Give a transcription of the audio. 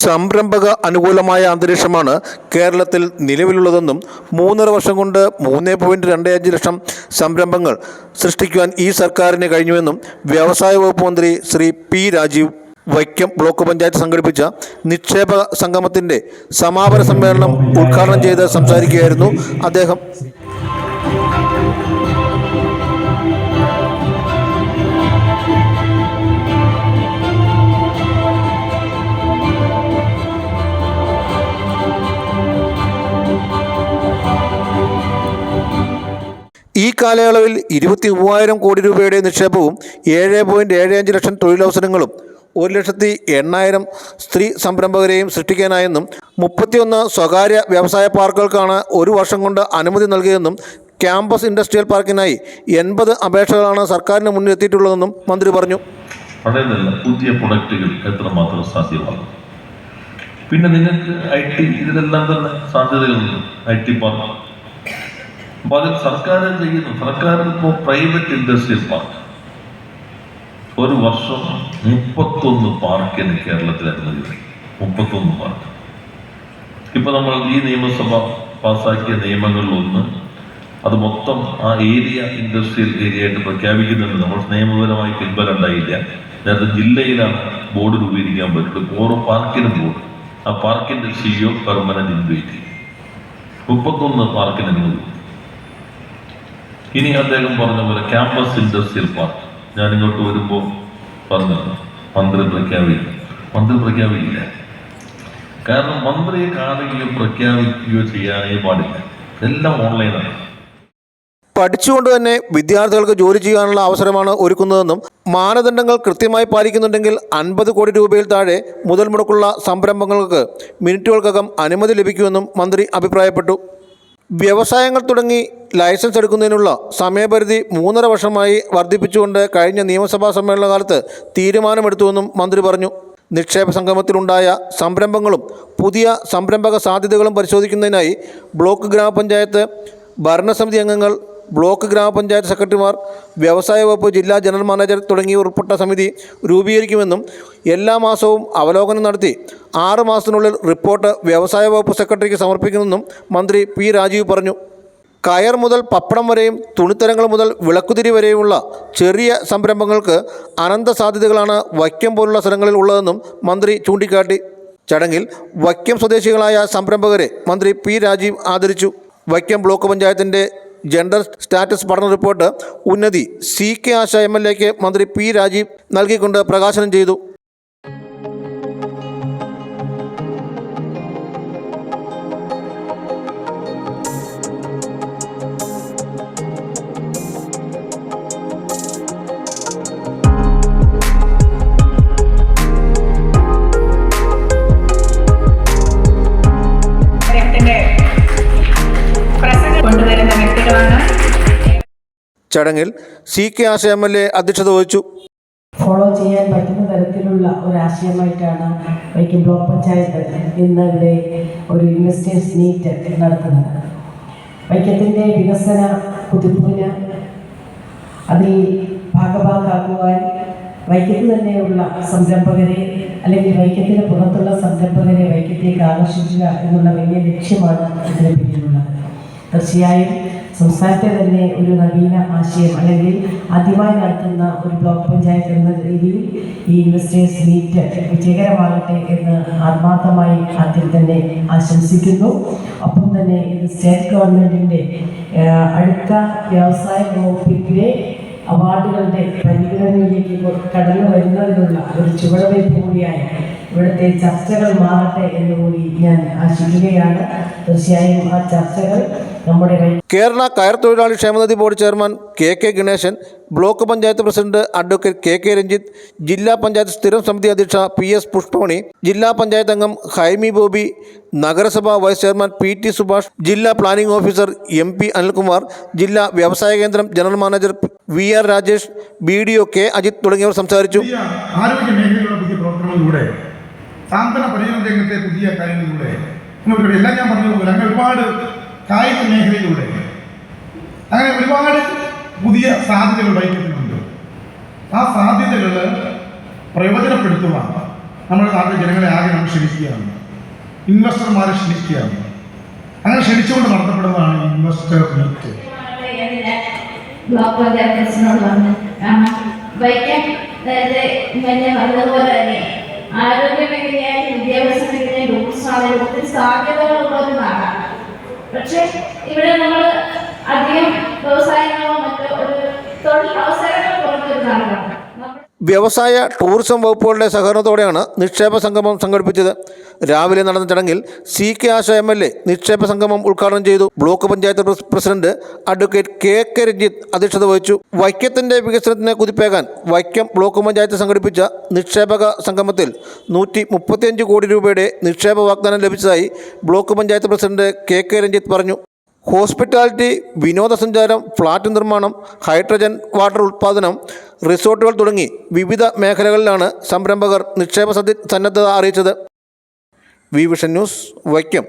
സംരംഭക അനുകൂലമായ അന്തരീക്ഷമാണ് കേരളത്തിൽ നിലവിലുള്ളതെന്നും മൂന്നര വർഷം കൊണ്ട് മൂന്ന് പോയിന്റ് രണ്ട് അഞ്ച് ലക്ഷം സംരംഭങ്ങൾ സൃഷ്ടിക്കുവാൻ ഈ സർക്കാരിന് കഴിഞ്ഞുവെന്നും വ്യവസായ വകുപ്പ് മന്ത്രി ശ്രീ പി രാജീവ് വൈക്കം ബ്ലോക്ക് പഞ്ചായത്ത് സംഘടിപ്പിച്ച നിക്ഷേപ സംഗമത്തിന്റെ സമാപന സമ്മേളനം ഉദ്ഘാടനം ചെയ്ത് സംസാരിക്കുകയായിരുന്നു അദ്ദേഹം. കാലയളവിൽ ഇരുപത്തി മൂവായിരം കോടി രൂപയുടെ നിക്ഷേപവും ഏഴ് പോയിന്റ് ഏഴ് അഞ്ച് ലക്ഷം തൊഴിലവസരങ്ങളും ഒരു ലക്ഷത്തി എണ്ണായിരം സ്ത്രീ സംരംഭകരെയും സൃഷ്ടിക്കാനായെന്നും മുപ്പത്തിയൊന്ന് സ്വകാര്യ വ്യവസായ പാർക്കുകൾക്കാണ് ഒരു വർഷം കൊണ്ട് അനുമതി നൽകിയതെന്നും ക്യാമ്പസ് ഇൻഡസ്ട്രിയൽ പാർക്കിനായി എൺപത് അപേക്ഷകളാണ് സർക്കാരിന് മുന്നിൽ എത്തിയിട്ടുള്ളതെന്നും മന്ത്രി പറഞ്ഞു. പുതിയ പ്രൊഡക്റ്റുകൾ എത്രമാത്രം സാധ്യമാകും? പിന്നെ നിങ്ങൾക്ക് ഐ ടി ഇതിലെല്ലാം തന്നെ സാധ്യതകളുണ്ട് ഐ ടി പാർക്ക്. അപ്പൊ അതിൽ സർക്കാർ ചെയ്യുന്നു? സർക്കാർ ഇപ്പോൾ പ്രൈവറ്റ് ഇൻഡസ്ട്രിയൽ പാർക്ക് ഒരു വർഷം മുപ്പത്തൊന്ന് പാർക്കിന് കേരളത്തിൽ അനുമതി മുപ്പത്തൊന്ന് പാർക്ക് ഇപ്പൊ നമ്മൾ ഈ നിയമസഭ പാസാക്കിയ നിയമങ്ങളിലൊന്ന് അത് മൊത്തം ആ ഏരിയ ഇൻഡസ്ട്രിയൽ ഏരിയ ആയിട്ട് പ്രഖ്യാപിക്കുന്നുണ്ട്. നമ്മൾ നിയമപരമായി പിൻബലം ഉണ്ടായില്ല. നേരത്തെ ജില്ലയിലാണ് ബോർഡ് രൂപീകരിക്കാൻ പറ്റുള്ളൂ. ഓരോ പാർക്കിനും ബോർഡ്. ആ പാർക്കിന്റെ സിഇഒ പെർമനന്റ് ഇൻവൈറ്റ് മുപ്പത്തൊന്ന് പാർക്കിന് അനുമതി. ഇനി അദ്ദേഹം പറഞ്ഞ പോലെ ക്യാമ്പസ് ഇൻഡസ്ട്രിയൽ പാർക്ക് ഞാൻ ഇങ്ങോട്ട് വരുമ്പോൾ പറഞ്ഞു മന്ത്രി പ്രഖ്യാപിക്കും. മന്ത്രി പ്രഖ്യാപിക്കില്ല. കാരണം മന്ത്രിയെ കാണുകയോ പ്രഖ്യാപിക്കുകയോ ചെയ്യാനേ പാടില്ല. എല്ലാം ഓൺലൈനാണ് പഠിച്ചുകൊണ്ട് തന്നെ വിദ്യാർത്ഥികൾക്ക് ജോലി ചെയ്യാനുള്ള അവസരമാണ് ഒരുക്കുന്നതെന്നും മാനദണ്ഡങ്ങൾ കൃത്യമായി പാലിക്കുന്നുണ്ടെങ്കിൽ അൻപത് കോടി രൂപയിൽ താഴെ മുതൽ മുടക്കുള്ള സംരംഭങ്ങൾക്ക് മിനിറ്റുകൾക്കകം അനുമതി ലഭിക്കുമെന്നും മന്ത്രി അഭിപ്രായപ്പെട്ടു. വ്യവസായങ്ങൾ തുടങ്ങി ലൈസൻസ് എടുക്കുന്നതിനുള്ള സമയപരിധി മൂന്നര വർഷമായി വർദ്ധിപ്പിച്ചുകൊണ്ട് കഴിഞ്ഞ നിയമസഭാ സമ്മേളന കാലത്ത് തീരുമാനമെടുത്തുവെന്നും മന്ത്രി പറഞ്ഞു. നിക്ഷേപ സംഗമത്തിലുണ്ടായ സംരംഭങ്ങളും പുതിയ സംരംഭക സാധ്യതകളും പരിശോധിക്കുന്നതിനായി ബ്ലോക്ക് ഗ്രാമപഞ്ചായത്ത് ഭരണസമിതി അംഗങ്ങൾ ബ്ലോക്ക് ഗ്രാമപഞ്ചായത്ത് സെക്രട്ടറിമാർ വ്യവസായ വകുപ്പ് ജില്ലാ ജനറൽ മാനേജർ തുടങ്ങിയ ഉൾപ്പെട്ട സമിതി രൂപീകരിക്കുമെന്നും എല്ലാ മാസവും അവലോകനം നടത്തി ആറ് മാസത്തിനുള്ളിൽ റിപ്പോർട്ട് വ്യവസായ വകുപ്പ് സെക്രട്ടറിക്ക് സമർപ്പിക്കുമെന്നും മന്ത്രി പി രാജീവ് പറഞ്ഞു. കയർ മുതൽ പപ്പടം വരെയും തുണിത്തരങ്ങൾ മുതൽ വിളക്കുതിരി വരെയുമുള്ള ചെറിയ സംരംഭങ്ങൾക്ക് അനന്ത സാധ്യതകളാണ് വൈക്കം പോലുള്ള സ്ഥലങ്ങളിൽ ഉള്ളതെന്നും മന്ത്രി ചൂണ്ടിക്കാട്ടി. ചടങ്ങിൽ വൈക്കം സ്വദേശികളായ സംരംഭകരെ മന്ത്രി പി രാജീവ് ആദരിച്ചു. വൈക്കം ബ്ലോക്ക് പഞ്ചായത്തിന്റെ ജെൻഡർ സ്റ്റാറ്റസ് പഠന റിപ്പോർട്ട് ഉന്നതി C K Asha M L എക്ക് മന്ത്രി പി രാജീവ് നൽകിക്കൊണ്ട് പ്രകാശനം ചെയ്തു. ചടങ്ങിൽ C K Asha M L A അധ്യക്ഷത വഹിച്ചു. ഫോളോ ചെയ്യാൻ പറ്റുന്ന തരത്തിലുള്ള ഒരു ആശയമായിട്ടാണ് വൈക്കം ബ്ലോക്ക് പഞ്ചായത്ത് ഇന്ന് ഇവിടെ ഒരു ഇൻവെസ്റ്റേഴ്സ് മീറ്റ് നടത്തുന്നത്. വൈക്കത്തിന്റെ വികസന കുതിപ്പിന് അതിൽ ഭാഗഭാഗമാക്കുവാൻ വൈക്കത്ത് തന്നെയുള്ള സംരംഭകരെ അല്ലെങ്കിൽ വൈക്കത്തിന് പുറത്തുള്ള സംരംഭകരെ വൈക്കത്തേക്ക് ആകർഷിക്കുക എന്നുള്ള വലിയ ലക്ഷ്യമാണ് ഇതിന് പിന്നിലുള്ളത്. തീർച്ചയായും സംസ്ഥാനത്തെ തന്നെ ഒരു നവീന ആശയം അല്ലെങ്കിൽ ആദ്യമായി നടത്തുന്ന ഒരു ബ്ലോക്ക് പഞ്ചായത്ത് എന്ന രീതിയിൽ ഈ ഇൻവെസ്റ്റേഴ്സ് മീറ്റ് വിജയകരമാകട്ടെ എന്ന് ആത്മാർത്ഥമായി ആദ്യം തന്നെ ആശംസിക്കുന്നു. ഒപ്പം തന്നെ ഇത് സ്റ്റേറ്റ് ഗവൺമെന്റിന്റെ അടുത്ത വ്യവസായ വകുപ്പിന്റെ അവാർഡുകളുടെ പരിഗണനയിലേക്ക് കടന്നു വരുന്നതിനുള്ള ഒരു ചുവടുവയ്പ് കൂടിയായി ഇവിടുത്തെ ചർച്ചകൾ മാറട്ടെ എന്ന് കൂടി ഞാൻ ആശിക്കുകയാണ്. തീർച്ചയായും ആ ചർച്ചകൾ നമ്മുടെ കേരള കയർ തൊഴിലാളി ക്ഷേമനിധി board chairman K K Ganesan block panchayat president advocate K K Ranjith ജില്ലാ പഞ്ചായത്ത് സ്ഥിരം സമിതി അധ്യക്ഷ പി എസ് പുഷ്പമണി ജില്ലാ പഞ്ചായത്ത് അംഗം ഹൈമി ബോബി നഗരസഭാ vice chairman P T Subhash ജില്ലാ planning officer M P Anilkumar ജില്ലാ വ്യവസായ കേന്ദ്രം general manager V R Rajesh B D O K Ajith തുടങ്ങിയവർ സംസാരിച്ചു. ആരോഗ്യ മേഖലയിലുള്ള പുതിയ പ്രവർത്തനങ്ങളിലൂടെ സാന്ത്വന പരിചരണ രംഗത്തെ പുതിയ കാര്യങ്ങളിലൂടെ എല്ലാം ഞാൻ പറഞ്ഞതുപോലെ അങ്ങനെ ഒരുപാട് കായിക മേഖലയിലൂടെ അങ്ങനെ ഒരുപാട് പുതിയ സാധ്യതകൾ വൈകുന്നുണ്ട് ആ സാധ്യതകൾ പ്രയോജനപ്പെടുത്തുവാൻ നമ്മുടെ നാട്ടിലെ ജനങ്ങളെ ആകെ നമ്മൾ ക്ഷണിക്കുകയാണ്. ഇൻവെസ്റ്റർമാരെ ക്ഷണിക്കുകയാണ്. അങ്ങനെ ക്ഷണിച്ചുകൊണ്ട് നടത്തപ്പെടുന്നതാണ് ഇൻവെസ്റ്റർ മീറ്റ്. ആരോഗ്യ മേഖലയായാലും വിദ്യാഭ്യാസ മേഖലയായി സാധ്യതകൾ പക്ഷെ ഇവിടെ നമ്മൾ അധികം വ്യവസായങ്ങളോ മറ്റോ ഒരു തൊഴിൽ അവസരങ്ങൾ കുറഞ്ഞ ഒരു നാടാണ് നമ്മൾ വ്യവസായ ടൂറിസം വകുപ്പുകളുടെ സഹകരണത്തോടെയാണ് നിക്ഷേപ സംഗമം സംഘടിപ്പിച്ചത്. രാവിലെ നടന്ന ചടങ്ങിൽ C K Asha M L A നിക്ഷേപ സംഗമം ഉദ്ഘാടനം ചെയ്തു. Block panchayat president advocate K K Ranjith അധ്യക്ഷത വഹിച്ചു. വൈക്കത്തിന്റെ വികസനത്തിന് കുതിപ്പേകാൻ വൈക്കം ബ്ലോക്ക് പഞ്ചായത്ത് സംഘടിപ്പിച്ച നിക്ഷേപക സംഗമത്തിൽ നൂറ്റി മുപ്പത്തിയഞ്ച് കോടി രൂപയുടെ നിക്ഷേപ വാഗ്ദാനം ലഭിച്ചതായി block panchayat president K K Ranjith പറഞ്ഞു. ഹോസ്പിറ്റാലിറ്റി വിനോദസഞ്ചാരം ഫ്ളാറ്റ് നിർമ്മാണം ഹൈഡ്രജൻ വാട്ടർ ഉൽപ്പാദനം റിസോർട്ടുകൾ തുടങ്ങി വിവിധ മേഖലകളിലാണ് സംരംഭകർ നിക്ഷേപ സന്നദ്ധത അറിയിച്ചത്. V vision news Vaikom.